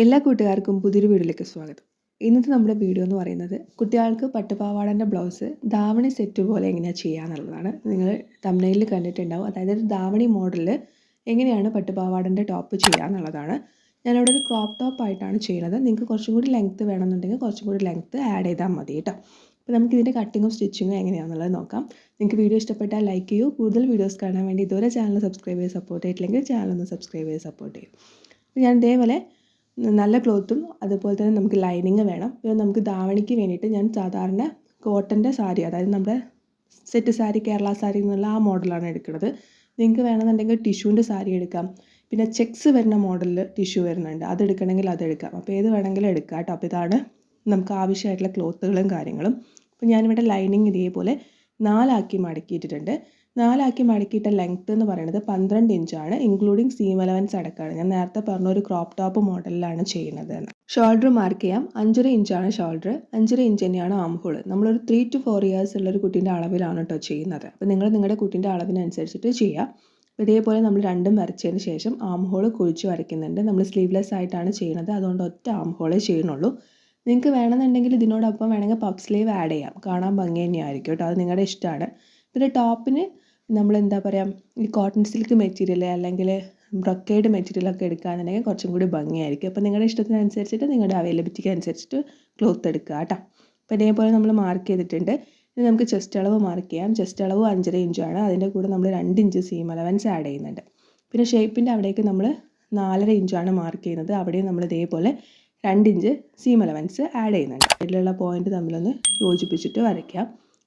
എല്ലാ കൂട്ടുകാർക്കും പുതിയൊരു വീഡിയോയിലേക്ക് സ്വാഗതം. ഇന്നത്തെ നമ്മുടെ വീഡിയോ എന്ന് പറയുന്നത് കുട്ടികൾക്ക് പട്ടുപാവാടന്റെ ബ്ലൗസ് ധാവണി സെറ്റ് പോലെ എങ്ങനെയാണ് ചെയ്യുക എന്നുള്ളതാണ്. നിങ്ങൾ തമിഴ്നയിൽ കണ്ടിട്ടുണ്ടാവും. അതായത് ഒരു ധാവണി മോഡലിൽ എങ്ങനെയാണ് പട്ടുപാവാടന്റെ ടോപ്പ് ചെയ്യുക എന്നുള്ളതാണ്. ഞാനിവിടെ ഒരു ക്രോപ്പ് ടോപ്പ് ആയിട്ടാണ് ചെയ്യുന്നത്. നിങ്ങൾക്ക് കുറച്ചും കൂടി ലെങ്ത്ത് വേണമെന്നുണ്ടെങ്കിൽ കുറച്ചും കൂടി ലെങ്ത്ത് ആഡ് ചെയ്താൽ മതി കേട്ടോ. അപ്പോൾ നമുക്ക് ഇതിന്റെ കട്ടിങ്ങും സ്റ്റിച്ചിങ്ങും എങ്ങനെയാണെന്നുള്ളത് നോക്കാം. നിങ്ങൾക്ക് വീഡിയോ ഇഷ്ടപ്പെട്ടാൽ ലൈക്ക് ചെയ്യൂ. കൂടുതൽ വീഡിയോസ് കാണാൻ വേണ്ടി ഇതുവരെ ചാനൽ സബ്സ്ക്രൈബ് ചെയ്ത് സപ്പോർട്ട് ചെയ്തിട്ടില്ലെങ്കിൽ ചാനൽ ഒന്ന് സബ്സ്ക്രൈബ് ചെയ്ത് സപ്പോർട്ട് ചെയ്യും. ഞാൻ ഇതേപോലെ നല്ല ക്ലോത്തും അതുപോലെ തന്നെ നമുക്ക് ലൈനിങ് വേണം. പിന്നെ നമുക്ക് ധാവണിക്ക് വേണ്ടിയിട്ട് ഞാൻ സാധാരണ കോട്ടന്റെ സാരി അതായത് നമ്മുടെ സെറ്റ് സാരി കേരള സാരി എന്നുള്ള ആ മോഡലാണ് എടുക്കുന്നത്. നിങ്ങൾക്ക് വേണമെന്നുണ്ടെങ്കിൽ ടിഷ്യൂന്റെ സാരി എടുക്കാം. പിന്നെ ചെക്സ് വരുന്ന മോഡലിൽ ടിഷ്യൂ വരുന്നുണ്ട്. അത് എടുക്കണമെങ്കിൽ അത് എടുക്കാം. അപ്പോൾ ഏത് വേണമെങ്കിലും എടുക്കാം കേട്ടോ. അപ്പോൾ ഇതാണ് നമുക്ക് ആവശ്യമായിട്ടുള്ള ക്ലോത്തുകളും കാര്യങ്ങളും. അപ്പോൾ ഞാനിവിടെ ലൈനിങ് ഇതേപോലെ നാലാക്കി മടക്കിയിട്ടിട്ടുണ്ട്. നാലാക്കി മടക്കിയിട്ട ലെങ്ത്ത് എന്ന് പറയുന്നത് പന്ത്രണ്ട് ഇഞ്ചാണ് ഇൻക്ലൂഡിങ് സീം അലവൻസ് അടക്കമാണ് ഞാൻ നേരത്തെ പറഞ്ഞ ഒരു ക്രോപ്പ് ടോപ്പ് മോഡലിലാണ് ചെയ്യുന്നത് എന്ന്. ഷോൾഡർ മാർക്ക് ചെയ്യാം. അഞ്ചര ഇഞ്ചാണ് ഷോൾഡർ അഞ്ചര ഇഞ്ച് തന്നെയാണ് ആം ഹോൾ നമ്മളൊരു ത്രീ ടു ഫോർ ഇയേഴ്സ് ഉള്ള ഒരു കുട്ടീന്റെ അളവിലാണ് കേട്ടോ ചെയ്യുന്നത്. അപ്പോൾ നിങ്ങൾ നിങ്ങളുടെ കുട്ടീന്റെ അളവിനനുസരിച്ചിട്ട് ചെയ്യാം. ഇതേപോലെ നമ്മൾ രണ്ടും വരച്ചതിന് ശേഷം ആം ഹോൾ കുഴിച്ച് വരയ്ക്കുന്നുണ്ട്. നമ്മൾ സ്ലീവ്ലെസ് ആയിട്ടാണ് ചെയ്യുന്നത്. അതുകൊണ്ട് ഒറ്റ ആം ഹോളേ ചെയ്യുന്നുള്ളൂ. നിങ്ങൾക്ക് വേണമെന്നുണ്ടെങ്കിൽ ഇതിനോടൊപ്പം വേണമെങ്കിൽ പപ്പ് സ്ലീവ് ആഡ് ചെയ്യാം. കാണാൻ ഭംഗി തന്നെയായിരിക്കും കേട്ടോ അത് നിങ്ങളുടെ ഇഷ്ടമാണ്. പിന്നെ ടോപ്പിന് നമ്മൾ എന്താ പറയുക ഈ കോട്ടൺ സിൽക്ക് മെറ്റീരിയൽ അല്ലെങ്കിൽ ബ്രൊക്കേഡ് മെറ്റീരിയലൊക്കെ എടുക്കുകയാണെന്നുണ്ടെങ്കിൽ കുറച്ചും കൂടി ഭംഗിയായിരിക്കും. അപ്പോൾ നിങ്ങളുടെ ഇഷ്ടത്തിനനുസരിച്ചിട്ട് നിങ്ങളുടെ അവൈലബിലിറ്റിക്ക് അനുസരിച്ചിട്ട് ക്ലോത്ത് എടുക്കുക കേട്ടോ. അപ്പോൾ ഇതേപോലെ നമ്മൾ മാർക്ക് ചെയ്തിട്ടുണ്ട്. ഇനി നമുക്ക് ചെസ്റ്റ് അളവ് മാർക്ക് ചെയ്യാം. ചെസ്റ്റ് അളവ് അഞ്ചര ഇഞ്ചാണ് അതിന്റെ കൂടെ നമ്മൾ രണ്ട് ഇഞ്ച് സീം അലവൻസ് ആഡ് ചെയ്യുന്നുണ്ട്. പിന്നെ ഷേപ്പിന്റെ അവിടേക്ക് നമ്മൾ നാലര ഇഞ്ചാണ് മാർക്ക് ചെയ്യുന്നത്. അവിടെയും നമ്മൾ ഇതേപോലെ രണ്ട് ഇഞ്ച് സീം അലവൻസ് ആഡ് ചെയ്യുന്നുണ്ട്. ഇതിലുള്ള പോയിന്റ് തമ്മിലൊന്ന് യോജിപ്പിച്ചിട്ട് വരയ്ക്കാം.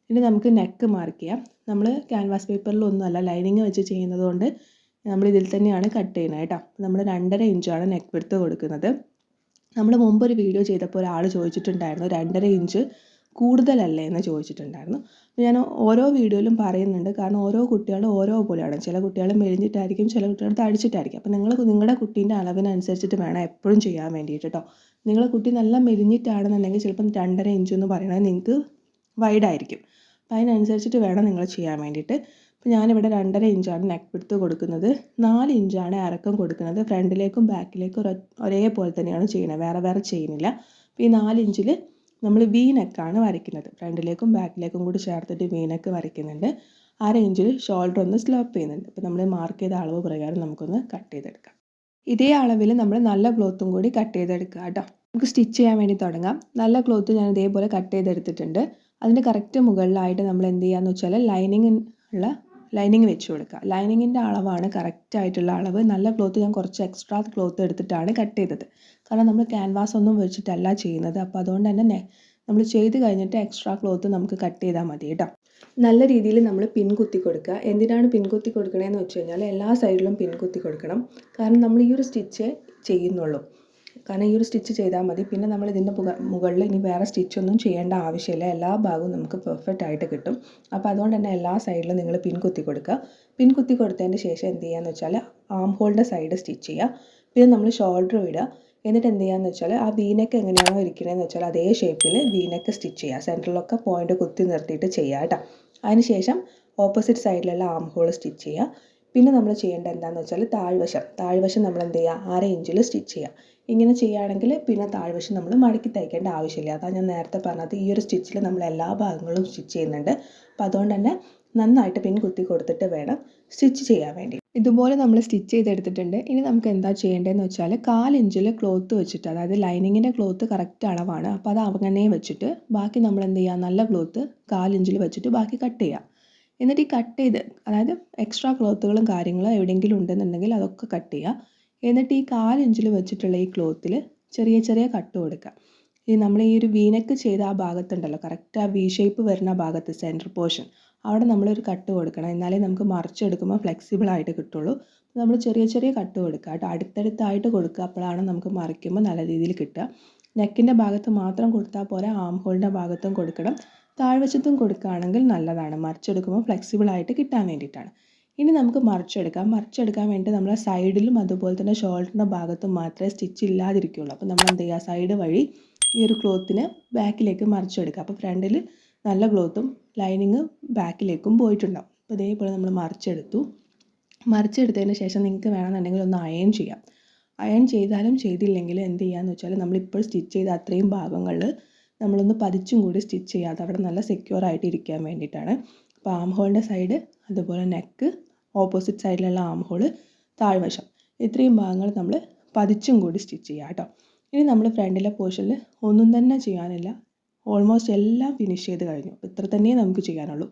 ഇനി നമുക്ക് നെക്ക് മാർക്ക് ചെയ്യാം. നമ്മൾ ക്യാൻവാസ് പേപ്പറിലൊന്നുമല്ല ലൈനിങ് വെച്ച് ചെയ്യുന്നത് കൊണ്ട് നമ്മൾ ഇതിൽ തന്നെയാണ് കട്ട് ചെയ്യുന്നത് കേട്ടോ. നമ്മൾ രണ്ടര ഇഞ്ചാണ് നെക്ക് വിടുത്ത് കൊടുക്കുന്നത്. നമ്മൾ മുമ്പ് ഒരു വീഡിയോ ചെയ്തപ്പോൾ ഒരാൾ ചോദിച്ചിട്ടുണ്ടായിരുന്നു രണ്ടര ഇഞ്ച് കൂടുതലല്ലേ എന്ന് ചോദിച്ചിട്ടുണ്ടായിരുന്നു. ഞാൻ ഓരോ വീഡിയോയിലും പറയുന്നുണ്ട് കാരണം ഓരോ കുട്ടികളും ഓരോ പോലെയാണ്. ചില കുട്ടികൾ മെലിഞ്ഞിട്ടായിരിക്കും ചില കുട്ടികൾ തടിച്ചിട്ടായിരിക്കും. അപ്പോൾ നിങ്ങൾ നിങ്ങളുടെ കുട്ടീന്റെ അളവിനനുസരിച്ചിട്ട് വേണം എപ്പോഴും ചെയ്യാൻ വേണ്ടിയിട്ട് കേട്ടോ നിങ്ങളുടെ കുട്ടി നല്ല മെലിഞ്ഞിട്ടാണെന്നുണ്ടെങ്കിൽ ചിലപ്പം രണ്ടര ഇഞ്ച് എന്ന് പറയുന്നത് നിങ്ങൾക്ക് വൈഡായിരിക്കും അതിനനുസരിച്ചിട്ട് വേണം നിങ്ങൾ ചെയ്യാൻ വേണ്ടിയിട്ട്. അപ്പോൾ ഞാനിവിടെ രണ്ടര ഇഞ്ചാണ് നെക്ക് പിടുത്ത് കൊടുക്കുന്നത്. നാല് ഇഞ്ചാണ് ഇറക്കം കൊടുക്കുന്നത്. ഫ്രണ്ടിലേക്കും ബാക്കിലേക്കും ഒരേപോലെ തന്നെയാണ് ചെയ്യുന്നത്. വേറെ വേറെ ചെയ്യുന്നില്ല. അപ്പോൾ ഈ നാല് ഇഞ്ചിൽ നമ്മൾ വി നെക്കാണ് വരയ്ക്കുന്നത്. ഫ്രണ്ടിലേക്കും ബാക്കിലേക്കും കൂടി ചേർത്തിട്ട് വി നെക്ക് വരയ്ക്കുന്നുണ്ട്. അര ഇഞ്ചിൽ ഷോൾഡർ ഒന്ന് സ്ലോപ്പ് ചെയ്യുന്നുണ്ട്. അപ്പോൾ നമ്മൾ മാർക്ക് ചെയ്ത അളവ് പ്രകാരം നമുക്കൊന്ന് കട്ട് ചെയ്തെടുക്കാം. ഇതേ അളവിൽ നമ്മൾ നല്ല ക്ലോത്തും കൂടി കട്ട് ചെയ്തെടുക്കുക കേട്ടോ നമുക്ക് സ്റ്റിച്ച് ചെയ്യാൻ വേണ്ടി തുടങ്ങാം. നല്ല ക്ലോത്ത് ഞാൻ ഇതേപോലെ കട്ട് ചെയ്തെടുത്തിട്ടുണ്ട്. അതിന്റെ കറക്റ്റ് മുകളിലായിട്ട് നമ്മൾ എന്ത് ചെയ്യാന്ന് വെച്ചാൽ ലൈനിങ് ഉള്ള ലൈനിങ് വെച്ച് കൊടുക്കുക. ലൈനിങ്ങിന്റെ അളവാണ് കറക്റ്റ് ആയിട്ടുള്ള അളവ്. നല്ല ക്ലോത്ത് ഞാൻ കുറച്ച് എക്സ്ട്രാ ക്ലോത്ത് എടുത്തിട്ടാണ് കട്ട് ചെയ്തത്. കാരണം നമ്മൾ ക്യാൻവാസ് ഒന്നും വെച്ചിട്ടല്ല ചെയ്യുന്നത്. അപ്പോൾ അതുകൊണ്ട് തന്നെ നമ്മൾ ചെയ്ത് കഴിഞ്ഞിട്ട് എക്സ്ട്രാ ക്ലോത്ത് നമുക്ക് കട്ട് ചെയ്താൽ മതി കേട്ടോ. നല്ല രീതിയിൽ നമ്മൾ പിൻകുത്തി കൊടുക്കുക. എന്തിനാണ് പിൻകുത്തി കുത്തി കൊടുക്കണതെന്ന് വെച്ച് കഴിഞ്ഞാൽ എല്ലാ സൈഡിലും പിൻകുത്തി കൊടുക്കണം. കാരണം നമ്മൾ ഈ ഒരു സ്റ്റിച്ച് ചെയ്യുന്നുള്ളൂ. കാരണം ഈ ഒരു സ്റ്റിച്ച് ചെയ്താൽ മതി. പിന്നെ നമ്മൾ ഇതിന്റെ മുകളിൽ ഇനി വേറെ സ്റ്റിച്ചൊന്നും ചെയ്യേണ്ട ആവശ്യമില്ല. എല്ലാ ഭാഗവും നമുക്ക് പെർഫെക്റ്റ് ആയിട്ട് കിട്ടും. അപ്പോൾ അതുകൊണ്ട് തന്നെ എല്ലാ സൈഡിലും നിങ്ങൾ പിൻ കുത്തി കൊടുക്കുക. പിൻ കുത്തി കൊടുത്തതിന് ശേഷം എന്ത് ചെയ്യുകയെന്ന് വെച്ചാൽ ആം ഹോളിന്റെ സൈഡ് സ്റ്റിച്ച് ചെയ്യുക. പിന്നെ നമ്മൾ ഷോൾഡർ ഇടുക. എന്നിട്ട് എന്ത് ചെയ്യാന്ന് വെച്ചാൽ ആ വീനക്ക് എങ്ങനെയാണോ ഇരിക്കണതെന്ന് വെച്ചാൽ അതേ ഷേപ്പിൽ വീനക്ക് സ്റ്റിച്ച് ചെയ്യുക. സെന്ററിലൊക്കെ പോയിന്റ് കുത്തി നിർത്തിയിട്ട് ചെയ്യുക കേട്ടോ. അതിനുശേഷം ഓപ്പോസിറ്റ് സൈഡിലുള്ള ആം ഹോൾ സ്റ്റിച്ച് ചെയ്യുക. പിന്നെ നമ്മൾ ചെയ്യേണ്ടത് എന്താണെന്ന് വെച്ചാൽ താഴ്വശം. താഴ്വശം നമ്മൾ എന്ത് ചെയ്യുക? അര ഇഞ്ചിൽ സ്റ്റിച്ച് ചെയ്യുക. ഇങ്ങനെ ചെയ്യുകയാണെങ്കിൽ പിന്നെ താഴ്വശം നമ്മൾ മടക്കി തയ്ക്കേണ്ട ആവശ്യമില്ല. അതാണ് ഞാൻ നേരത്തെ പറഞ്ഞത് ഈ ഒരു സ്റ്റിച്ചിൽ നമ്മൾ എല്ലാ ഭാഗങ്ങളും സ്റ്റിച്ച് ചെയ്യുന്നുണ്ട്. അപ്പോൾ അതുകൊണ്ട് തന്നെ നന്നായിട്ട് പിൻ കുത്തി കൊടുത്തിട്ട് വേണം സ്റ്റിച്ച് ചെയ്യാൻ വേണ്ടി. ഇതുപോലെ നമ്മൾ സ്റ്റിച്ച് ചെയ്തെടുത്തിട്ടുണ്ട്. ഇനി നമുക്ക് എന്താ ചെയ്യേണ്ടതെന്ന് വെച്ചാൽ കാലിഞ്ചിൽ ക്ലോത്ത് വെച്ചിട്ട് അതായത് ലൈനിങ്ങിന്റെ ക്ലോത്ത് കറക്റ്റ് അളവാണ്. അപ്പോൾ അത് അങ്ങനെ വെച്ചിട്ട് ബാക്കി നമ്മൾ എന്ത് ചെയ്യുക? നല്ല ക്ലോത്ത് കാലിഞ്ചിൽ വെച്ചിട്ട് ബാക്കി കട്ട് ചെയ്യുക. എന്നിട്ട് ഈ കട്ട് ചെയ്ത് അതായത് എക്സ്ട്രാ ക്ലോത്തുകളും കാര്യങ്ങളും എവിടെയെങ്കിലും ഉണ്ടെന്നുണ്ടെങ്കിൽ അതൊക്കെ കട്ട് ചെയ്യുക. എന്നിട്ട് ഈ കാലിഞ്ചിൽ വെച്ചിട്ടുള്ള ഈ ക്ലോത്തിൽ ചെറിയ ചെറിയ കട്ട് കൊടുക്കുക. ഈ നമ്മൾ ഈ ഒരു വീനക്ക് ചെയ്ത ആ ഭാഗത്തുണ്ടല്ലോ കറക്റ്റ് ആ വി ഷേപ്പ് വരുന്ന ഭാഗത്ത് സെന്റർ പോർഷൻ അവിടെ നമ്മളൊരു കട്ട് കൊടുക്കണം. എന്നാലേ നമുക്ക് മറിച്ചെടുക്കുമ്പോൾ ഫ്ലെക്സിബിൾ ആയിട്ട് കിട്ടുള്ളൂ. നമ്മൾ ചെറിയ ചെറിയ കട്ട് കൊടുക്കുക കേട്ടോ. അടുത്തടുത്തായിട്ട് കൊടുക്കുക. അപ്പോഴാണ് നമുക്ക് മറിക്കുമ്പോൾ നല്ല രീതിയിൽ കിട്ടുക. നെക്കിന്റെ ഭാഗത്ത് മാത്രം കൊടുത്താൽ പോലെ ആം ഹോളിന്റെ ഭാഗത്തും കൊടുക്കണം. താഴ്വശത്തും കൊടുക്കുകയാണെങ്കിൽ നല്ലതാണ്. മറിച്ചെടുക്കുമ്പോൾ ഫ്ലെക്സിബിൾ ആയിട്ട് കിട്ടാൻ വേണ്ടിയിട്ടാണ്. ഇനി നമുക്ക് മറിച്ചെടുക്കാം. മറിച്ചെടുക്കാൻ വേണ്ടി നമ്മൾ സൈഡിലും അതുപോലെ തന്നെ ഷോൾഡറിന്റെ ഭാഗത്തും മാത്രമേ സ്റ്റിച്ച് ഇല്ലാതിരിക്കുകയുള്ളൂ. അപ്പോൾ നമ്മൾ എന്ത് ചെയ്യുക സൈഡ് വഴി ഈ ഒരു ക്ലോത്തിന് ബാക്കിലേക്ക് മറിച്ചെടുക്കുക അപ്പോൾ ഫ്രണ്ടിൽ നല്ല ക്ലോത്തും ലൈനിങ് ബാക്കിലേക്കും പോയിട്ടുണ്ടാവും. അപ്പോൾ ഇതേപോലെ നമ്മൾ മറിച്ചെടുത്തു. മറിച്ചെടുത്തതിന് ശേഷം നിങ്ങൾക്ക് വേണമെന്നുണ്ടെങ്കിൽ ഒന്ന് അയൺ ചെയ്യാം. അയൺ ചെയ്താലും ചെയ്തില്ലെങ്കിൽ എന്ത് ചെയ്യാന്ന് വെച്ചാൽ നമ്മളിപ്പോൾ സ്റ്റിച്ച് ചെയ്ത അത്രയും ഭാഗങ്ങളിൽ നമ്മളൊന്ന് പതിച്ചും കൂടി സ്റ്റിച്ച് ചെയ്യാതെ അവിടെ നല്ല സെക്യൂർ ആയിട്ട് ഇരിക്കാൻ വേണ്ടിയിട്ടാണ്. അപ്പോൾ ആം ഹോളിന്റെ സൈഡ് അതുപോലെ നെക്ക് ഓപ്പോസിറ്റ് സൈഡിലുള്ള ആം ഹോൾ താഴ്വശം. ഇത്രയും ഭാഗങ്ങൾ നമ്മൾ പതിച്ചും കൂടി സ്റ്റിച്ച് ചെയ്യുക കേട്ടോ ഇനി നമ്മൾ ഫ്രണ്ടിലെ പോർഷനിൽ ഒന്നും തന്നെ ചെയ്യാനില്ല. ഓൾമോസ്റ്റ് എല്ലാം ഫിനിഷ് ചെയ്ത് കഴിഞ്ഞു. ഇത്ര തന്നെ നമുക്ക് ചെയ്യാനുള്ളൂ.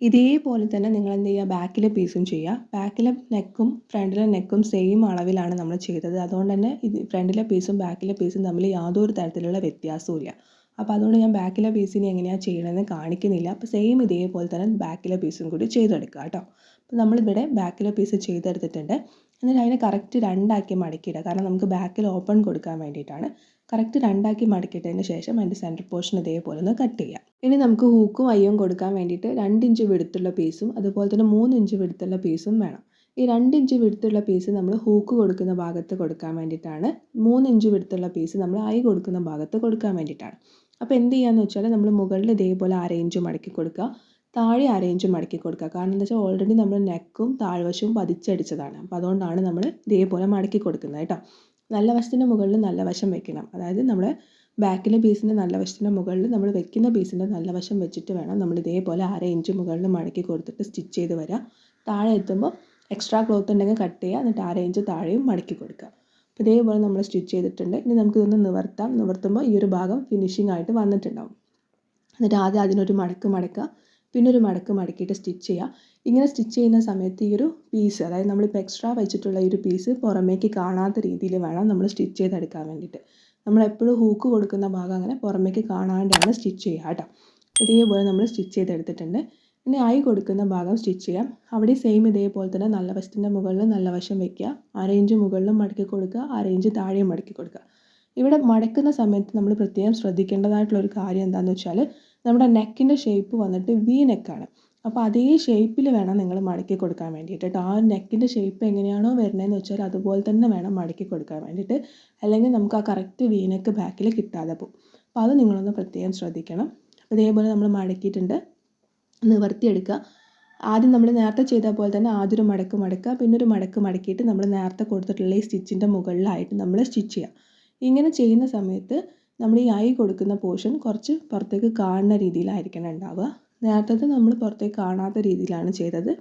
ഇതേപോലെ തന്നെ നിങ്ങൾ എന്ത് ചെയ്യുക ബാക്കിലെ പീസും ചെയ്യുക ബാക്കിലെ നെക്കും ഫ്രണ്ടിലെ നെക്കും സെയിം അളവിലാണ് നമ്മൾ ചെയ്തത്. അതുകൊണ്ട് തന്നെ ഇത് ഫ്രണ്ടിലെ പീസും ബാക്കിലെ പീസും തമ്മിൽ യാതൊരു തരത്തിലുള്ള വ്യത്യാസവും ഇല്ല. അപ്പോൾ അതുകൊണ്ട് ഞാൻ ബാക്കിലെ പീസിനെ എങ്ങനെയാണ് ചെയ്യണമെന്ന് കാണിക്കുന്നില്ല. അപ്പോൾ സെയിം ഇതേപോലെ തന്നെ ബാക്കിലെ പീസും കൂടി ചെയ്തെടുക്കുക കേട്ടോ. അപ്പോൾ നമ്മളിവിടെ ബാക്കിലെ പീസ് ചെയ്തെടുത്തിട്ടുണ്ട്. എന്നിട്ട് അതിനെ കറക്റ്റ് രണ്ടാക്കി മടക്കിയിടുക. കാരണം നമുക്ക് ബാക്കിൽ ഓപ്പൺ കൊടുക്കാൻ വേണ്ടിയിട്ടാണ്. കറക്റ്റ് രണ്ടാക്കി മടക്കിയിട്ടതിന് ശേഷം അതിന്റെ സെന്റർ പോർഷൻ ഇതേപോലെ ഒന്ന് കട്ട് ചെയ്യാം. ഇനി നമുക്ക് ഹൂക്കും അയ്യും കൊടുക്കാൻ വേണ്ടിയിട്ട് രണ്ട് ഇഞ്ച് വെടുത്തുള്ള പീസും അതുപോലെ തന്നെ മൂന്ന് ഇഞ്ച് വെടുത്തുള്ള പീസും വേണം. ഈ രണ്ട് ഇഞ്ച് വിടുത്തുള്ള പീസ് നമ്മൾ ഹൂക്ക് കൊടുക്കുന്ന ഭാഗത്ത് കൊടുക്കാൻ വേണ്ടിയിട്ടാണ്. മൂന്ന് ഇഞ്ച് വിടുത്തുള്ള പീസ് നമ്മൾ ഐ കൊടുക്കുന്ന ഭാഗത്ത് കൊടുക്കാൻ വേണ്ടിയിട്ടാണ്. അപ്പോൾ എന്ത് ചെയ്യാന്ന് വെച്ചാൽ നമ്മൾ മുകളിൽ ഇതേപോലെ ഇഞ്ച് മടക്കി കൊടുക്കുക. താഴെ അരയിഞ്ച് മടക്കി കൊടുക്കുക. കാരണം എന്താ വെച്ചാൽ ഓൾറെഡി നമ്മൾ നെക്കും താഴ്വശവും പതിച്ചടിച്ചതാണ്. അപ്പോൾ അതുകൊണ്ടാണ് നമ്മൾ ഇതേപോലെ മടക്കി കൊടുക്കുന്നത് കേട്ടോ. നല്ല വശത്തിന്റെ മുകളിൽ നല്ല വശം വെക്കണം. അതായത് നമ്മൾ ബാക്കിലെ പീസിന്റെ നല്ല വശത്തിന്റെ മുകളിൽ നമ്മൾ വെക്കുന്ന പീസിന്റെ നല്ല വശം വെച്ചിട്ട് വേണം നമ്മൾ ഇതേപോലെ അര ഇഞ്ച് മുകളിൽ മടക്കി കൊടുത്തിട്ട് സ്റ്റിച്ച് ചെയ്ത് വരിക താഴെ എത്തുമ്പോൾ എക്സ്ട്രാ ക്ലോത്ത് ഉണ്ടെങ്കിൽ കട്ട് ചെയ്യുക. എന്നിട്ട് അര ഇഞ്ച് താഴെയും മടക്കി കൊടുക്കുക. അപ്പോൾ ഇതേപോലെ നമ്മൾ സ്റ്റിച്ച് ചെയ്തിട്ടുണ്ട്. ഇനി നമുക്കിതൊന്ന് നിവർത്താം. നിവർത്തുമ്പോൾ ഈ ഒരു ഭാഗം ഫിനിഷിംഗ് ആയിട്ട് വന്നിട്ടുണ്ടാവും. എന്നിട്ട് ആദ്യം അതിനൊരു മടക്ക് മടക്കുക. പിന്നെ ഒരു മടക്ക് മടക്കിയിട്ട് സ്റ്റിച്ച് ചെയ്യുക. ഇങ്ങനെ സ്റ്റിച്ച് ചെയ്യുന്ന സമയത്ത് ഈ ഒരു പീസ് അതായത് നമ്മളിപ്പോൾ എക്സ്ട്രാ വെച്ചിട്ടുള്ള ഈ ഒരു പീസ് പുറമേക്ക് കാണാത്ത രീതിയിൽ വേണം നമ്മൾ സ്റ്റിച്ച് ചെയ്തെടുക്കാൻ വേണ്ടിയിട്ട്. നമ്മളെപ്പോഴും ഹൂക്ക് കൊടുക്കുന്ന ഭാഗം അങ്ങനെ പുറമേക്ക് കാണാണ്ടാണ് സ്റ്റിച്ച് ചെയ്യുക കേട്ടോ. ഇതേപോലെ നമ്മൾ സ്റ്റിച്ച് ചെയ്തെടുത്തിട്ടുണ്ട്. ഇനി ഐ കൊടുക്കുന്ന ഭാഗം സ്റ്റിച്ച് ചെയ്യാം. അവിടെ സെയിം ഇതേപോലെ തന്നെ നല്ല വശത്തിന്റെ മുകളിൽ നല്ല വശം വെക്കുക. അരയിഞ്ച് മുകളിലും മടക്കി കൊടുക്കുക. അരയിഞ്ച് താഴെയും മടക്കി കൊടുക്കുക. ഇവിടെ മടക്കുന്ന സമയത്ത് നമ്മൾ പ്രത്യേകം ശ്രദ്ധിക്കേണ്ടതായിട്ടുള്ള ഒരു കാര്യം എന്താണെന്ന് വെച്ചാൽ നമ്മുടെ നെക്കിന്റെ ഷേപ്പ് വന്നിട്ട് വി നെക്കാണ് അപ്പോൾ അതേ ഷേപ്പിൽ വേണം നിങ്ങൾ മടക്കി കൊടുക്കാൻ വേണ്ടിയിട്ട്. ആ നെക്കിന്റെ ഷേപ്പ് എങ്ങനെയാണോ വരുന്നതെന്ന് വെച്ചാൽ അതുപോലെ തന്നെ വേണം മടക്കി കൊടുക്കാൻ വേണ്ടിയിട്ട്. അല്ലെങ്കിൽ നമുക്ക് ആ കറക്റ്റ് വി നെക്ക് ബാക്കിൽ കിട്ടാതെ പോകും. അപ്പോൾ അത് നിങ്ങളൊന്ന് പ്രത്യേകം ശ്രദ്ധിക്കണം. അപ്പോൾ ഇതേപോലെ നമ്മൾ മടക്കിയിട്ടുണ്ട്. നിവർത്തിയെടുക്കുക. ആദ്യം നമ്മൾ നേരത്തെ ചെയ്ത പോലെ തന്നെ ആദ്യം ഒരു മടക്ക് മടക്കുക. പിന്നെ ഒരു മടക്ക് മടക്കിയിട്ട് നമ്മൾ നേരത്തെ കൊടുത്തിട്ടുള്ള ഈ സ്റ്റിച്ചിന്റെ മുകളിലായിട്ട് നമ്മൾ സ്റ്റിച്ച് ചെയ്യുക. ഇങ്ങനെ ചെയ്യുന്ന സമയത്ത് നമ്മൾ ഈ ഐ കൊടുക്കുന്ന പോർഷൻ കുറച്ച് പുറത്തേക്ക് കാണുന്ന രീതിയിലായിരിക്കണം ഉണ്ടാവുക. നേരത്തെ നമ്മൾ പുറത്തേക്ക് കാണാത്ത രീതിയിലാണ് ചെയ്തത്.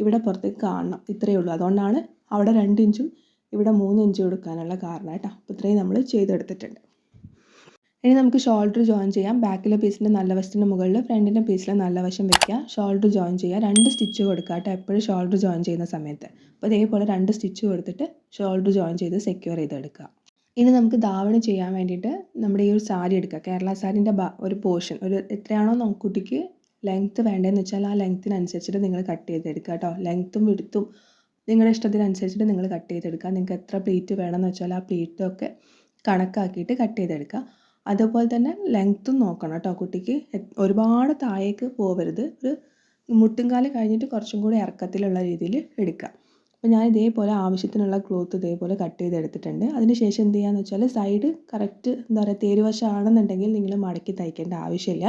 ഇവിടെ പുറത്തേക്ക് കാണണം. ഇത്രയേ ഉള്ളൂ. അതുകൊണ്ടാണ് അവിടെ രണ്ട് ഇഞ്ചും ഇവിടെ മൂന്ന് ഇഞ്ചും കൊടുക്കാനുള്ള കാരണം കേട്ടോ അപ്പോൾ ഇത്രയും നമ്മൾ ചെയ്തെടുത്തിട്ടുണ്ട്. ഇനി നമുക്ക് ഷോൾഡർ ജോയിൻ ചെയ്യാം. ബാക്കിലെ പീസിന്റെ നല്ല വശത്തിന്റെ മുകളിൽ ഫ്രണ്ടിന്റെ പീസിലെ നല്ല വശം വെക്കുക. ഷോൾഡർ ജോയിൻ ചെയ്യുക. രണ്ട് സ്റ്റിച്ച് കൊടുക്കുക കേട്ടോ എപ്പോഴും ഷോൾഡർ ജോയിൻ ചെയ്യുന്ന സമയത്ത്. അപ്പോൾ ഇതേപോലെ രണ്ട് സ്റ്റിച്ച് കൊടുത്തിട്ട് ഷോൾഡർ ജോയിൻ ചെയ്ത് സെക്യൂർ ചെയ്തെടുക്കുക. ഇനി നമുക്ക് ധാവണി ചെയ്യാൻ വേണ്ടിയിട്ട് നമ്മുടെ ഈ ഒരു സാരി എടുക്കുക. കേരള സാരിന്റെ ഒരു പോർഷൻ ഒരു എത്രയാണോ നമുക്ക് കുട്ടിക്ക് ലെങ്ത്ത് വേണ്ടതെന്ന് വെച്ചാൽ ആ ലെങ്ത്തിനനുസരിച്ചിട്ട് നിങ്ങൾ കട്ട് ചെയ്തെടുക്കുക കേട്ടോ. ലെങ്ത്തും വിടുത്തും നിങ്ങളുടെ ഇഷ്ടത്തിനനുസരിച്ചിട്ട് നിങ്ങൾ കട്ട് ചെയ്തെടുക്കുക. നിങ്ങൾക്ക് എത്ര പ്ലീറ്റ് വേണമെന്ന് വെച്ചാൽ ആ പ്ലീറ്റൊക്കെ കണക്കാക്കിയിട്ട് കട്ട് ചെയ്തെടുക്കുക. അതുപോലെ തന്നെ ലെങ്ത്തും നോക്കണം കേട്ടോ കുട്ടിക്ക്. ഒരുപാട് താഴേക്ക് പോവരുത്. ഒരു മുട്ടുംകാൽ കഴിഞ്ഞിട്ട് കുറച്ചും കൂടി ഇറക്കത്തിലുള്ള രീതിയിൽ എടുക്കുക. അപ്പോൾ ഞാൻ ഇതേപോലെ ആവശ്യത്തിനുള്ള ക്ലോത്ത് ഇതേപോലെ കട്ട് ചെയ്തെടുത്തിട്ടുണ്ട്. അതിന് ശേഷം എന്ത് ചെയ്യാന്ന് വെച്ചാൽ സൈഡ് കറക്റ്റ് എന്താ പറയുക തേരുവശമാണെന്നുണ്ടെങ്കിൽ നിങ്ങൾ മടക്കി തയ്ക്കേണ്ട ആവശ്യമില്ല.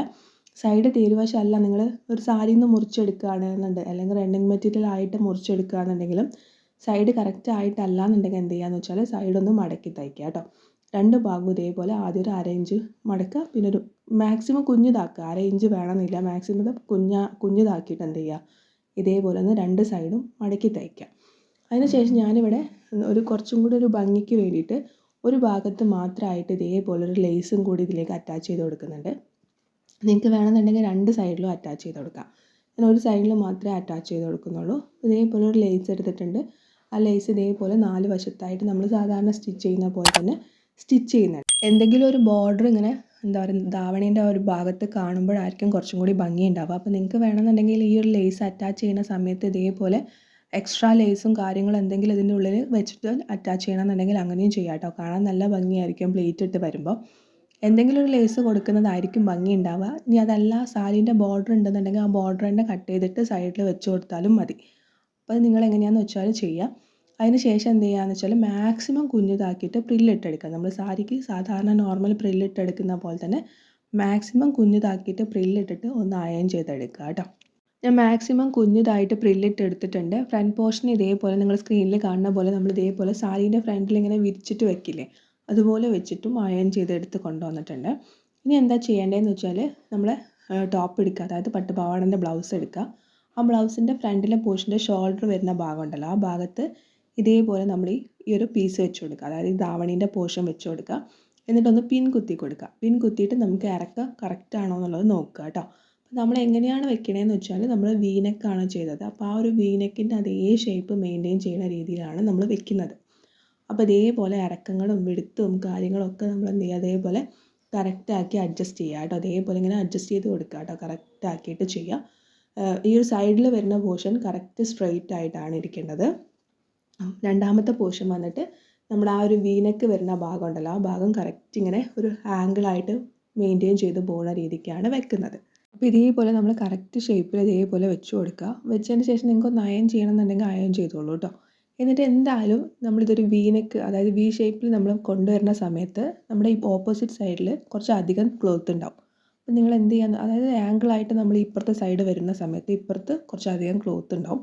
സൈഡ് തേരുവശമല്ല നിങ്ങൾ ഒരു സാരിയിൽ നിന്ന് മുറിച്ചെടുക്കുകയാണെന്നുണ്ട് അല്ലെങ്കിൽ റണ്ണിങ് മെറ്റീരിയൽ ആയിട്ട് മുറിച്ചെടുക്കുകയാണെന്നുണ്ടെങ്കിലും സൈഡ് കറക്റ്റ് ആയിട്ടല്ല എന്നുണ്ടെങ്കിൽ എന്ത് ചെയ്യാന്ന് വെച്ചാൽ സൈഡൊന്ന് മടക്കി തയ്ക്കുക കേട്ടോ. രണ്ട് ഭാഗവും ഇതേപോലെ ആദ്യം ഒരു അര ഇഞ്ച് മടക്കുക. പിന്നെ ഒരു മാക്സിമം കുഞ്ഞിതാക്കുക. അര ഇഞ്ച് വേണമെന്നില്ല. മാക്സിമം കുഞ്ഞ കുഞ്ഞിതാക്കിയിട്ട് എന്ത് ചെയ്യുക? ഇതേപോലെ ഒന്ന് രണ്ട് സൈഡും മടക്കി തയ്ക്കുക. അതിനുശേഷം ഞാനിവിടെ ഒരു കുറച്ചും കൂടി ഒരു ഭംഗിക്ക് വേണ്ടിയിട്ട് ഒരു ഭാഗത്ത് മാത്രമായിട്ട് ഇതേപോലെ ഒരു ലേസും കൂടി ഇതിലേക്ക് അറ്റാച്ച് ചെയ്ത് കൊടുക്കുന്നുണ്ട്. നിങ്ങൾക്ക് വേണമെന്നുണ്ടെങ്കിൽ രണ്ട് സൈഡിലും അറ്റാച്ച് ചെയ്ത് കൊടുക്കാം. ഞാൻ ഒരു സൈഡിൽ മാത്രമേ അറ്റാച്ച് ചെയ്ത് കൊടുക്കുന്നുള്ളൂ. ഇതേപോലെ ഒരു ലേസ് എടുത്തിട്ടുണ്ട്. ആ ലേസ് ഇതേപോലെ നാല് വശത്തായിട്ട് നമ്മൾ സാധാരണ സ്റ്റിച്ച് ചെയ്യുന്ന പോലെ തന്നെ സ്റ്റിച്ച് ചെയ്യുന്നുണ്ട് എന്തെങ്കിലും ഒരു ബോർഡർ ഇങ്ങനെ എന്താ പറയുക ധാവണീന്റെ ഒരു ഭാഗത്ത് കാണുമ്പോഴായിരിക്കും കുറച്ചും കൂടി ഭംഗി ഉണ്ടാവുക. അപ്പോൾ നിങ്ങൾക്ക് വേണമെന്നുണ്ടെങ്കിൽ ഈ ഒരു ലേസ് അറ്റാച്ച് ചെയ്യുന്ന സമയത്ത് ഇതേപോലെ എക്സ്ട്രാ ലേസും കാര്യങ്ങളും എന്തെങ്കിലും ഇതിന്റെ ഉള്ളിൽ വെച്ചിട്ട് അറ്റാച്ച് ചെയ്യണമെന്നുണ്ടെങ്കിൽ അങ്ങനെയും ചെയ്യാം കേട്ടോ. കാണാൻ നല്ല ഭംഗിയായിരിക്കും പ്ലേറ്റ് ഇട്ട് വരുമ്പോൾ. എന്തെങ്കിലും ഒരു ലേസ് കൊടുക്കുന്നതായിരിക്കും ഭംഗി ഉണ്ടാവുക. ഇനി അതല്ല സാരീന്റെ ബോർഡർ ഉണ്ടെന്നുണ്ടെങ്കിൽ ആ ബോർഡർ തന്നെ കട്ട് ചെയ്തിട്ട് സൈഡിൽ വെച്ച് കൊടുത്താലും മതി. അപ്പോൾ നിങ്ങൾ എങ്ങനെയാണെന്ന് വെച്ചാൽ ചെയ്യുക അതിന് ശേഷം എന്ത് ചെയ്യുകയെന്ന് വെച്ചാൽ മാക്സിമം കുഞ്ഞിതാക്കിയിട്ട് പ്രില്ലിട്ടെടുക്കുക നമ്മൾ സാരിക്ക് സാധാരണ നോർമൽ പ്രില്ലിട്ടെടുക്കുന്ന പോലെ തന്നെ മാക്സിമം കുഞ്ഞിതാക്കിയിട്ട് പ്രില്ലിട്ടിട്ട് ഒന്ന് അയൺ ചെയ്തെടുക്കുക കേട്ടോ. ഞാൻ മാക്സിമം കുഞ്ഞിതായിട്ട് പ്രില്ലിട്ട് എടുത്തിട്ടുണ്ട് ഫ്രണ്ട് പോർഷൻ ഇതേപോലെ നിങ്ങൾ സ്ക്രീനിൽ കാണുന്ന പോലെ നമ്മൾ ഇതേപോലെ സാരീന്റെ ഫ്രണ്ടിൽ ഇങ്ങനെ വിരിച്ചിട്ട് വെക്കില്ലേ? അതുപോലെ വെച്ചിട്ടും അയൺ ചെയ്തെടുത്ത് കൊണ്ടുവന്നിട്ടുണ്ട്. ഇനി എന്താ ചെയ്യേണ്ടതെന്ന് വെച്ചാൽ നമ്മൾ ടോപ്പ് എടുക്കുക അതായത് പട്ടുപാവാടന്റെ ബ്ലൗസ് എടുക്കുക. ആ ബ്ലൗസിന്റെ ഫ്രണ്ടിലെ പോർഷന്റെ ഷോൾഡർ വരുന്ന ഭാഗം ഉണ്ടല്ലോ. ആ ഭാഗത്ത് ഇതേപോലെ നമ്മൾ ഈ ഒരു പീസ് വെച്ച് കൊടുക്കുക. അതായത് ഈ ധാവണീന്റെ പോർഷൻ വെച്ച് കൊടുക്കുക. എന്നിട്ടൊന്ന് പിൻ കുത്തി കൊടുക്കുക. പിൻ കുത്തിയിട്ട് നമുക്ക് ഇറക്കം കറക്റ്റ് ആണോ എന്നുള്ളത് നോക്കുക കേട്ടോ അപ്പോൾ നമ്മൾ എങ്ങനെയാണ് വെക്കണേന്ന് വെച്ചാൽ നമ്മൾ വീനക്കാണ് ചെയ്തത്. അപ്പോൾ ആ ഒരു വീനക്കിന്റെ അതേ ഷേപ്പ് മെയിന്റെയിൻ ചെയ്യുന്ന രീതിയിലാണ് നമ്മൾ വെക്കുന്നത്. അപ്പോൾ ഇതേപോലെ ഇറക്കങ്ങളും വിടുത്തും കാര്യങ്ങളൊക്കെ നമ്മൾ എന്ത് ചെയ്യുക? അതേപോലെ കറക്റ്റാക്കി അഡ്ജസ്റ്റ് ചെയ്യുക കേട്ടോ അതേപോലെ ഇങ്ങനെ അഡ്ജസ്റ്റ് ചെയ്ത് കൊടുക്കുക കേട്ടോ കറക്റ്റാക്കിയിട്ട് ചെയ്യുക. ഈ ഒരു സൈഡിൽ വരുന്ന പോർഷൻ കറക്റ്റ് സ്ട്രെയിറ്റ് ആയിട്ടാണ് ഇരിക്കേണ്ടത്. രണ്ടാമത്തെ പോർഷൻ വന്നിട്ട് നമ്മുടെ ആ ഒരു വീനക്ക് വരുന്ന ഭാഗം ഉണ്ടല്ലോ ആ ഭാഗം കറക്റ്റ് ഇങ്ങനെ ഒരു ആംഗിളായിട്ട് മെയിന്റെയിൻ ചെയ്ത് പോകുന്ന രീതിക്കാണ് വെക്കുന്നത്. അപ്പോൾ ഇതേപോലെ നമ്മൾ കറക്റ്റ് ഷേപ്പിൽ ഇതേപോലെ വെച്ച് കൊടുക്കുക വെച്ചതിന് ശേഷം നിങ്ങൾക്ക് ഒന്ന് അയൺ ചെയ്യണമെന്നുണ്ടെങ്കിൽ അയൺ ചെയ്തോളൂ കേട്ടോ എന്നിട്ട് എന്തായാലും നമ്മളിതൊരു വീനക്ക് അതായത് വി ഷേപ്പിൽ നമ്മൾ കൊണ്ടുവരുന്ന സമയത്ത് നമ്മുടെ ഈ ഓപ്പോസിറ്റ് സൈഡിൽ കുറച്ച് അധികം ക്ലോത്ത് ഉണ്ടാവും. അപ്പോൾ നിങ്ങൾ എന്ത് ചെയ്യാൻ അതായത് ആംഗിളായിട്ട് നമ്മൾ ഇപ്പുറത്തെ സൈഡ് വരുന്ന സമയത്ത് ഇപ്പുറത്ത് കുറച്ചധികം ക്ലോത്ത് ഉണ്ടാവും.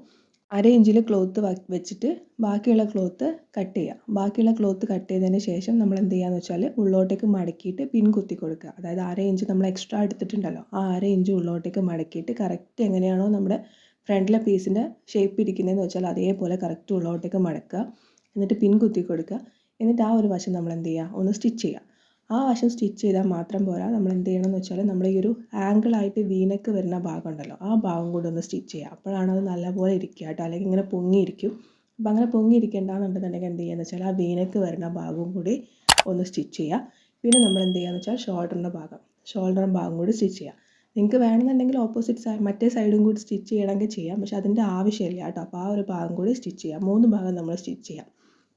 അര ഇഞ്ചിൽ ക്ലോത്ത് വെച്ചിട്ട് ബാക്കിയുള്ള ക്ലോത്ത് കട്ട് ചെയ്യുക ബാക്കിയുള്ള ക്ലോത്ത് കട്ട് ചെയ്തതിന് ശേഷം നമ്മൾ എന്ത് ചെയ്യുകയെന്ന് വെച്ചാൽ ഉള്ളോട്ടേക്ക് മടക്കിയിട്ട് പിൻ കുത്തി കൊടുക്കുക. അതായത് അര ഇഞ്ച് നമ്മൾ എക്സ്ട്രാ എടുത്തിട്ടുണ്ടല്ലോ. ആ അര ഇഞ്ച് ഉള്ളോട്ടേക്ക് മടക്കിയിട്ട് കറക്റ്റ് എങ്ങനെയാണോ നമ്മുടെ ഫ്രണ്ടിലെ പീസിന്റെ ഷേപ്പ് ഇരിക്കുന്നതെന്ന് വെച്ചാൽ അതേപോലെ കറക്റ്റ് ഉള്ളോട്ടേക്ക് മടക്കുക. എന്നിട്ട് പിൻ കുത്തി കൊടുക്കുക. എന്നിട്ട് ആ ഒരു വശം നമ്മൾ എന്ത് ചെയ്യുക? ഒന്ന് സ്റ്റിച്ച് ചെയ്യുക. ആ വശം സ്റ്റിച്ച് ചെയ്താൽ മാത്രം പോരാ. നമ്മൾ എന്ത് ചെയ്യണം എന്ന് വെച്ചാൽ നമ്മൾ ഈ ഒരു ആംഗിളായിട്ട് വീനക്ക് വരുന്ന ഭാഗം ഉണ്ടല്ലോ ആ ഭാഗം കൂടി ഒന്ന് സ്റ്റിച്ച് ചെയ്യുക. അപ്പോഴാണ് അത് നല്ലപോലെ ഇരിക്കുക കേട്ടോ. അല്ലെങ്കിൽ ഇങ്ങനെ പൊങ്ങിയിരിക്കും. അപ്പോൾ അങ്ങനെ പൊങ്ങിയിരിക്കേണ്ടെന്നുണ്ടെന്നുണ്ടെങ്കിൽ എന്ത് ചെയ്യുക വെച്ചാൽ ആ വീനക്ക് വരുന്ന ഭാഗവും കൂടി ഒന്ന് സ്റ്റിച്ച് ചെയ്യുക. പിന്നെ നമ്മൾ എന്ത് ചെയ്യുക എന്ന് വെച്ചാൽ ഷോൾഡറിന്റെ ഭാഗം ഷോൾഡറും ഭാഗം കൂടി സ്റ്റിച്ച് ചെയ്യുക. നിങ്ങൾക്ക് വേണമെന്നുണ്ടെങ്കിൽ ഓപ്പോസിറ്റ് സൈഡ് മറ്റേ സൈഡും കൂടി സ്റ്റിച്ച് ചെയ്യണമെങ്കിൽ ചെയ്യാം. പക്ഷേ അതിന്റെ ആവശ്യമില്ല കേട്ടോ. അപ്പോൾ ആ ഒരു ഭാഗം കൂടി സ്റ്റിച്ച് ചെയ്യാം മൂന്ന് ഭാഗം നമ്മൾ സ്റ്റിച്ച് ചെയ്യാം.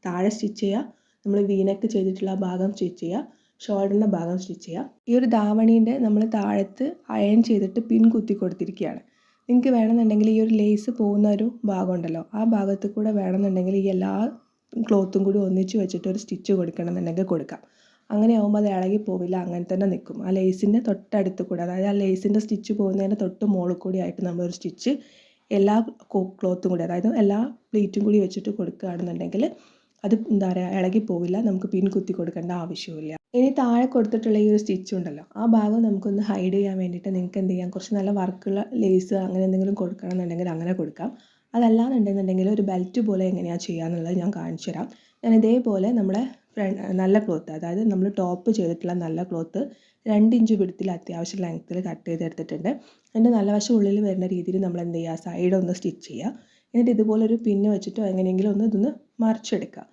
താഴെ സ്റ്റിച്ച് ചെയ്യുക. നമ്മൾ വീനക്ക് ചെയ്തിട്ടുള്ള ആ ഭാഗം സ്റ്റിച്ച് ചെയ്യുക. ഷോൾഡറിന്റെ ഭാഗം സ്റ്റിച്ച് ചെയ്യുക ഈ ഒരു ധാവണീന്റെ നമ്മൾ താഴത്ത് അയൺ ചെയ്തിട്ട് പിൻ കുത്തി കൊടുത്തിരിക്കുകയാണ്. നിങ്ങൾക്ക് വേണമെന്നുണ്ടെങ്കിൽ ഈ ഒരു ലേസ് പോകുന്ന ഒരു ഭാഗം ഉണ്ടല്ലോ ആ ഭാഗത്ത് കൂടെ വേണമെന്നുണ്ടെങ്കിൽ ഈ എല്ലാ ക്ലോത്തും കൂടി ഒന്നിച്ച് വെച്ചിട്ട് ഒരു സ്റ്റിച്ച് കൊടുക്കണമെന്നുണ്ടെങ്കിൽ കൊടുക്കാം. അങ്ങനെ ആകുമ്പോൾ അത് ഇളകി പോവില്ല അങ്ങനെ തന്നെ നിൽക്കും. ആ ലേസിന്റെ തൊട്ടടുത്ത് കൂടെ അതായത് ആ ലേസിന്റെ സ്റ്റിച്ച് പോകുന്നതിന്റെ തൊട്ട് മുകളിൽ കൂടി ആയിട്ട് നമ്മളൊരു സ്റ്റിച്ച് എല്ലാ ക്ലോത്തും കൂടി അതായത് എല്ലാ പ്ലീറ്റും കൂടി വെച്ചിട്ട് കൊടുക്കുകയാണെന്നുണ്ടെങ്കിൽ അത് എന്താ പറയുക ഇളകി പോവില്ല നമുക്ക് പിൻ കുത്തി കൊടുക്കേണ്ട ആവശ്യമില്ല ഇനി താഴെ കൊടുത്തിട്ടുള്ള ഈ ഒരു സ്റ്റിച്ച് ഉണ്ടല്ലോ ആ ഭാഗം നമുക്കൊന്ന് ഹൈഡ് ചെയ്യാൻ വേണ്ടിയിട്ട് നിങ്ങൾക്ക് എന്ത് ചെയ്യാം? കുറച്ച് നല്ല വർക്കുള്ള ലേസ് അങ്ങനെ എന്തെങ്കിലും കൊടുക്കണമെന്നുണ്ടെങ്കിൽ അങ്ങനെ കൊടുക്കാം. അതല്ലാന്നുണ്ടെന്നുണ്ടെങ്കിൽ ഒരു ബെൽറ്റ് പോലെ എങ്ങനെയാണ് ചെയ്യാന്നുള്ളത് ഞാൻ കാണിച്ചു തരാം. ഞാൻ ഇതേപോലെ നമ്മുടെ നല്ല ക്ലോത്ത് അതായത് നമ്മൾ ടോപ്പ് ചെയ്തിട്ടുള്ള നല്ല ക്ലോത്ത് രണ്ട് ഇഞ്ച് വിടത്തിൽ അത്യാവശ്യം ലെങ്ത്തിൽ കട്ട് ചെയ്തെടുത്തിട്ടുണ്ട്. അതിന്റെ നല്ല വശം ഉള്ളിൽ വരുന്ന രീതിയിൽ നമ്മൾ എന്ത് ചെയ്യുക? സൈഡ് ഒന്ന് സ്റ്റിച്ച് ചെയ്യുക. എന്നിട്ട് ഇതുപോലൊരു പിന്ന് വെച്ചിട്ടോ എങ്ങനെയെങ്കിലും ഒന്ന് ഇതൊന്ന് മറിച്ചെടുക്കുക.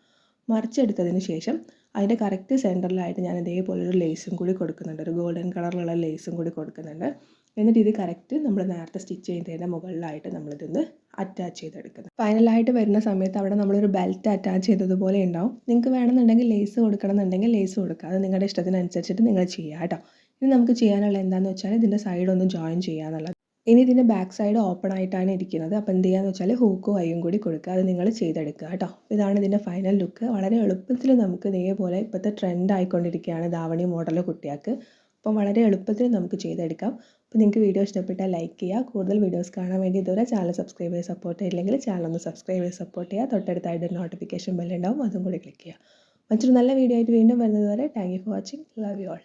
മറിച്ചെടുത്തതിന് ശേഷം അതിന്റെ കറക്റ്റ് സെന്ററിലായിട്ട് ഞാൻ ഇതേപോലെ ഒരു ലേസും കൂടി കൊടുക്കുന്നുണ്ട്. ഒരു ഗോൾഡൻ കളറിലുള്ള ലേസും കൂടി കൊടുക്കുന്നുണ്ട്. എന്നിട്ട് ഇത് കറക്റ്റ് നമ്മൾ നേരത്തെ സ്റ്റിച്ച് ചെയ്തതിന്റെ മുകളിലായിട്ട് നമ്മളിതൊന്ന് അറ്റാച്ച് ചെയ്തെടുക്കുന്നത് ഫൈനലായിട്ട് വരുന്ന സമയത്ത് അവിടെ നമ്മളൊരു ബെൽറ്റ് അറ്റാച്ച് ചെയ്തതുപോലെ ഉണ്ടാവും. നിങ്ങൾക്ക് വേണമെന്നുണ്ടെങ്കിൽ ലേസ് കൊടുക്കണമെന്നുണ്ടെങ്കിൽ ലേസ് കൊടുക്കുക. അത് നിങ്ങളുടെ ഇഷ്ടത്തിനനുസരിച്ചിട്ട് നിങ്ങൾ ചെയ്യുക കേട്ടോ. ഇനി നമുക്ക് ചെയ്യാനുള്ള എന്താണെന്ന് വെച്ചാൽ ഇതിന്റെ സൈഡ് ഒന്ന് ജോയിൻ ചെയ്യുക എന്നുള്ളത്. ഇനി ഇതിന്റെ ബാക്ക് സൈഡ് ഓപ്പൺ ആയിട്ടാണ് ഇരിക്കുന്നത്. അപ്പോൾ എന്ത് ചെയ്യാന്ന് വെച്ചാൽ ഹൂക്കും അയ്യും കൂടി കൊടുക്കുക. അത് നിങ്ങൾ ചെയ്തെടുക്കുക കേട്ടോ. ഇതാണ് ഇതിന്റെ ഫൈനൽ ലുക്ക് വളരെ എളുപ്പത്തിൽ നമുക്ക് ഇതേപോലെ ഇപ്പോഴത്തെ ട്രെൻഡ് ആയിക്കൊണ്ടിരിക്കുകയാണ് ധാവണി മോഡൽ കുട്ടികൾക്ക്. അപ്പം വളരെ എളുപ്പത്തിൽ നമുക്ക് ചെയ്തെടുക്കാം. അപ്പോൾ നിങ്ങൾക്ക് വീഡിയോ ഇഷ്ടപ്പെട്ടാൽ ലൈക്ക് ചെയ്യുക. കൂടുതൽ വീഡിയോസ് കാണാൻ വേണ്ടി ഇതുവരെ ചാനൽ സബ്സ്ക്രൈബ് ചെയ്ത് സപ്പോർട്ട് ചെയ്തില്ലെങ്കിൽ ചാനൽ ഒന്ന് സബ്സ്ക്രൈബ് ചെയ്ത് സപ്പോർട്ട് ചെയ്യുക. തൊട്ടടുത്തായിട്ട് നോട്ടിഫിക്കേഷൻ ബെല്ലുണ്ടാവും അതും കൂടി ക്ലിക്ക് ചെയ്യുക. മറ്റൊരു നല്ല വീഡിയോ ആയിട്ട് വീണ്ടും വരുന്നത് വരെ thank you for watching love you all